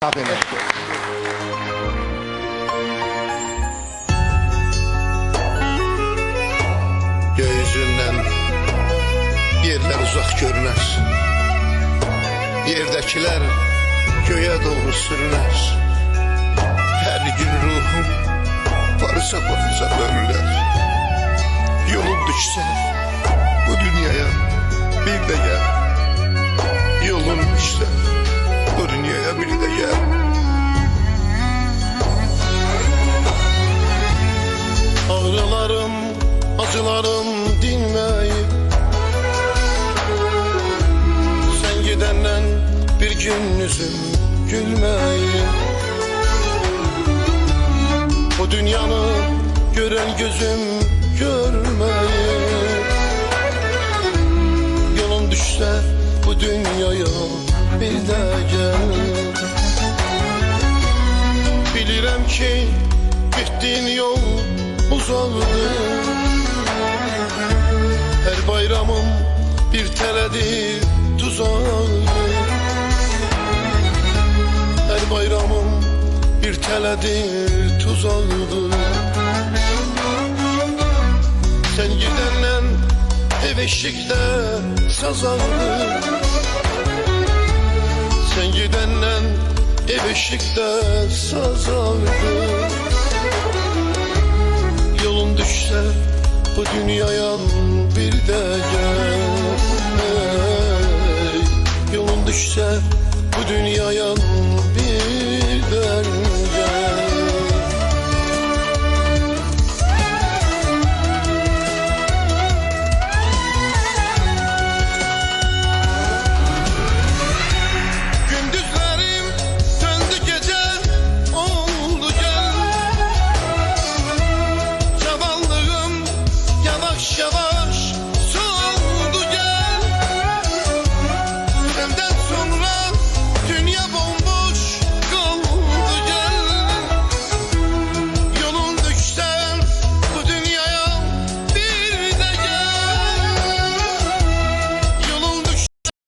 Aferin. Göğsündən yerlər uzaq görünər. Yerdəkilər göyə doğru sürünər. Hər gün ruhum varsa baxıca dönürlər Yolum düşsə bu dünyaya bir də gəl acılarım dinmeyip Sen gidenden bir gün yüzüm gülmeyip Bu dünyanı gören gözüm görmeyip Yolun düşse bu dünyaya bir de gel Bilirəm ki, getdiyin yol uzaqdır tələdir, tuzaqdır Hər bayramım bir tələdir, tuzaqdır Sən gedəndən ev eşikdə sazaqdır Sen gidenden ev eşikte sazardı Yolun düşse bu dünyaya bir de gel dünyaya